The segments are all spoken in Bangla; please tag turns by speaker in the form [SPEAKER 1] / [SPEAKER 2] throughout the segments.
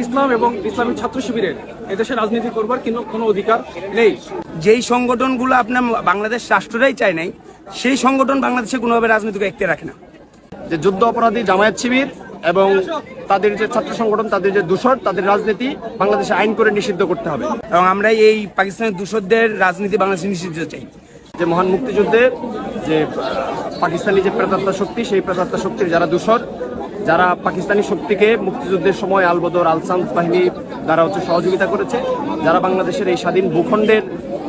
[SPEAKER 1] ইসলাম এবং ইসলামী ছাত্র শিবিরের এদেশে রাজনীতি করবার কিন্তু কোনো অধিকার নেই।
[SPEAKER 2] যেই সংগঠনগুলো আপনার বাংলাদেশ রাষ্ট্রটাই চায় নাই সেই সংগঠন বাংলাদেশে কোনোভাবে রাজনীতিকে একটি রাখে না।
[SPEAKER 3] যে যুদ্ধ অপরাধী জামায়াত শিবির এবং তাদের যে ছাত্র সংগঠন তাদের যে দূষর তাদের রাজনীতি বাংলাদেশে আইন করে নিষিদ্ধ করতে হবে।
[SPEAKER 2] এবং আমরা এই পাকিস্তানের দূষরদের রাজনীতি বাংলাদেশে নিষিদ্ধ চাই।
[SPEAKER 3] যে মহান মুক্তিযুদ্ধের যে পাকিস্তানি যে প্রেতাত্মা শক্তি সেই প্রেতাত্মা শক্তির যারা দূষর যারা পাকিস্তানি শক্তিকে মুক্তিযুদ্ধের সময় আলবদর আলসান্স বাহিনী দ্বারা হচ্ছে সহযোগিতা করেছে, যারা বাংলাদেশের এই স্বাধীন ভূখণ্ডের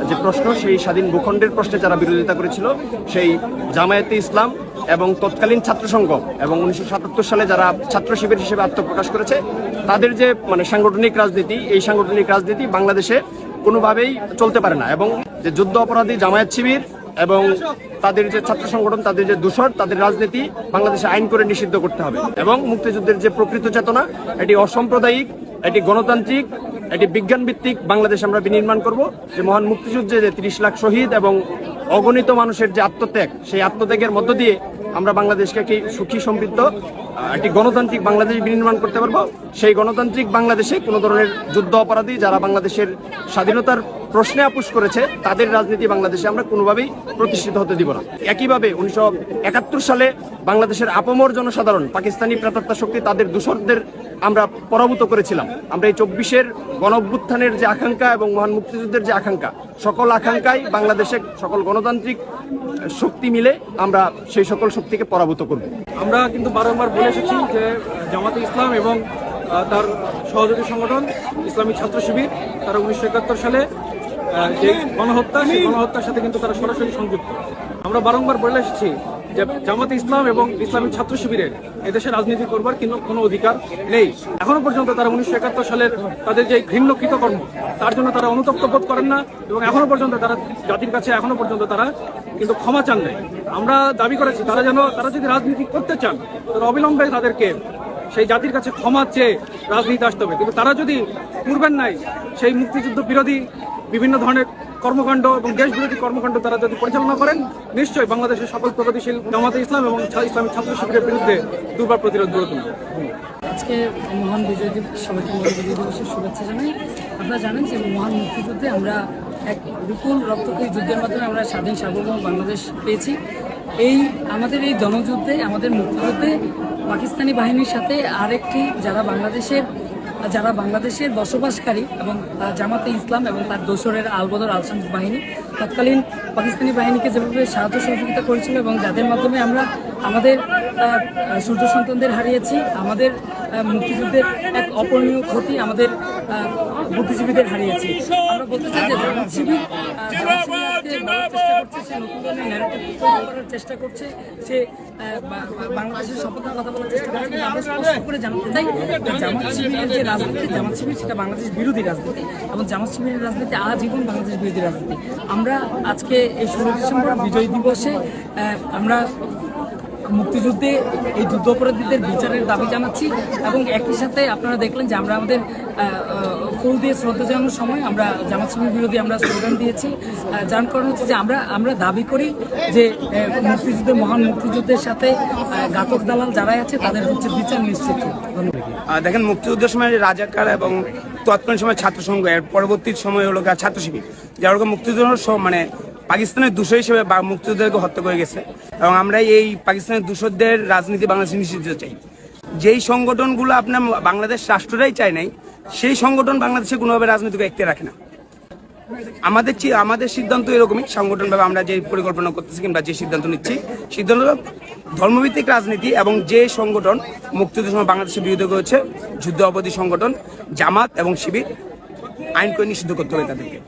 [SPEAKER 3] যে প্রশ্ন, সেই স্বাধীন ভূখণ্ডের প্রশ্নে যারা বিরোধিতা করেছিল, সেই জামায়াতে ইসলাম এবং তৎকালীন ছাত্র সংঘ এবং উনিশশো সাতাত্তর সালে যারা ছাত্র শিবির হিসেবে আত্মপ্রকাশ করেছে, তাদের যে মানে সাংগঠনিক রাজনীতি, এই সাংগঠনিক রাজনীতি বাংলাদেশে কোনোভাবেই চলতে পারে না এবং যে যুদ্ধ অপরাধী জামায়াত শিবির এবং তাদের যে ছাত্র সংগঠন, তাদের যে দূষণ তাদের রাজনীতি বাংলাদেশে আইন করে নিষিদ্ধ করতে হবে। এবং মুক্তিযুদ্ধের যে প্রকৃত চেতনা, এটি অসাম্প্রদায়িক, এটি গণতান্ত্রিক, এটি বিজ্ঞান ভিত্তিক বাংলাদেশ আমরা বিনির্মাণ করব। যে মহান মুক্তিযুদ্ধে যে তিরিশ লাখ শহীদ এবং অগণিত মানুষের যে আত্মত্যাগ, সেই আত্মত্যাগের মধ্য দিয়ে আমরা বাংলাদেশকে একটি সুখী, সমৃদ্ধ একটি গণতান্ত্রিক বাংলাদেশ বিনির্মাণ করতে পারব। সেই গণতান্ত্রিক বাংলাদেশে কোনো ধরনের যুদ্ধ অপরাধী যারা বাংলাদেশের স্বাধীনতার প্রশ্নে আপুষ করেছে, তাদের রাজনীতি বাংলাদেশে আমরা কোনোভাবেই প্রতিষ্ঠিত হতে দিব না। একইভাবে উনিশশো একাত্তর সালে বাংলাদেশের আপমর জনসাধারণ, পাকিস্তানি প্রেতাত্মা শক্তি তাদের দূষরদের আমরা পরাভূত করেছিলাম। আমরা এই চব্বিশের গণ অভ্যুত্থানের যে আকাঙ্ক্ষা এবং মহান মুক্তিযুদ্ধের যে আকাঙ্ক্ষা, সকল আকাঙ্ক্ষাই বাংলাদেশে সকল গণতান্ত্রিক শক্তি মিলে আমরা সেই সকল শক্তিকে পরাভূত করব।
[SPEAKER 1] আমরা কিন্তু বারংবার বলে এসেছি যে জামাতে ইসলাম এবং তার সহযোগী সংগঠন ইসলামী ছাত্র শিবির, তারা উনিশশো একাত্তর সালে যে গণহত্যা, সেই গণহত্যার সাথে কিন্তু তারা সরাসরি সংযুক্ত। আমরা বারংবার বলে এসেছি জামাতে ইসলাম এবং ইসলামী ছাত্র শিবিরের এদেশে রাজনীতি করবার কিন্তু কোনো অধিকার নেই। এখনও পর্যন্ত তারা উনিশশো একাত্তর সালের তাদের যে ঘৃণ্য কৃতকর্ম, তার জন্য তারা অনুতপ্ত বোধ করেন না এবং এখনও পর্যন্ত তারা জাতির কাছে এখনও পর্যন্ত তারা কিন্তু ক্ষমা চান নাই। আমরা দাবি করেছি, তারা যেন, তারা যদি রাজনীতি করতে চান তাহলে অবিলম্বে তাদেরকে সেই জাতির কাছে ক্ষমা চেয়ে রাজনীতি আসতে হবে। কিন্তু তারা যদি পূর্বের নাই, সেই মুক্তিযুদ্ধ বিরোধী বিভিন্ন ধরনের কর্মকাণ্ড এবং দেশ বিরোধী কর্মকাণ্ড তারা যদি পরিচালনা করেন, নিশ্চয়ই বাংলাদেশের সকল প্রগতিশীল জামাতে ইসলাম এবং ইসলামী ছাত্র শিবিরের বিরুদ্ধে দুর্বার প্রতিরোধ গড়ে তুলবে।
[SPEAKER 4] আজকে মহান বিজয় দিবস সবাইকে মহান বিজয় দিবসের শুভেচ্ছা জানাই। আপনারা জানেন যে মহান মুক্তিযুদ্ধে আমরা এক বিপুল রক্তক্ষয়ী যুদ্ধের মাধ্যমে আমরা স্বাধীন, সার্বভৌম বাংলাদেশ পেয়েছি। এই আমাদের এই জনযুদ্ধে, আমাদের মুক্তিযুদ্ধে পাকিস্তানি বাহিনীর সাথে আরেকটি, যারা বাংলাদেশের যারা বাংলাদেশের বসবাসকারী এবং জামাতে ইসলাম এবং তার দোসরের আলবদর আলসামস বাহিনী, তৎকালীন পাকিস্তানি বাহিনীকে যেভাবে সাহায্য সহযোগিতা করেছিল এবং যাদের মাধ্যমে আমরা আমাদের সূর্য সন্তানদের হারিয়েছি, আমাদের মুক্তিযুদ্ধের এক অপূরণীয় ক্ষতি আমাদের বুদ্ধিজীবীদের হারিয়েছি। আমরা বলতে চাই যে আজকে চেষ্টা করছে, সে বাংলাদেশের সফলতার কথা বলার চেষ্টা করছে আমরা স্পষ্ট করে জানতে চাই জামাত শিবিরের যে রাজনীতি, জামাত শিবির সেটা বাংলাদেশ বিরোধী রাজনীতি, এবং জামাত শিবিরের রাজনীতি আজীবন বাংলাদেশ বিরোধী রাজনীতি। আমরা আজকে এই ষোলো ডিসেম্বর বিজয় দিবসে আমরা মুক্তিযুদ্ধে এই যুদ্ধাপরাধীদের বিচারের দাবি জানাচ্ছি এবং একই সাথে আপনারা দেখলেন যে আমরা আমাদের ফুল দিয়ে শ্রদ্ধা জানানোর সময় আমরা জামাত শিবির বিরোধী আমরা স্লোগান দিয়েছি। যার কারণ হচ্ছে যে আমরা আমরা দাবি করি যে আহ, মুক্তিযুদ্ধের মহান মুক্তিযুদ্ধের সাথে ঘাতক দালাল যারাই আছে তাদের হচ্ছে বিচার নিশ্চিত।
[SPEAKER 2] দেখেন মুক্তিযুদ্ধের সময় রাজাকার এবং তৎকালীন সময় ছাত্র সংঘ এর পরবর্তী সময় হলো ছাত্র শিবির যারা স- মানে পাকিস্তানের দূষর হিসেবে বা মুক্তিযুদ্ধকে হত্যা করে গেছে। এবং আমরা এই পাকিস্তানের দূষরদের রাজনীতি বাংলাদেশে নিষিদ্ধ চাই। যেই সংগঠনগুলো আপনার বাংলাদেশ রাষ্ট্রটাই চায় নাই, সেই সংগঠন বাংলাদেশে কোনোভাবে রাজনৈতিক একটি রাখে না। আমাদের আমাদের সিদ্ধান্ত এরকমই সংগঠনভাবে আমরা যে পরিকল্পনা করতেছি কিংবা যে সিদ্ধান্ত নিচ্ছি, সিদ্ধান্ত ধর্মভিত্তিক রাজনীতি এবং যে সংগঠন মুক্তিযুদ্ধের সময় বাংলাদেশের বিরুদ্ধে করেছে, যুদ্ধ অবধি সংগঠন, জামাত এবং শিবির, আইন করে নিষিদ্ধ করতে হবে তাদেরকে।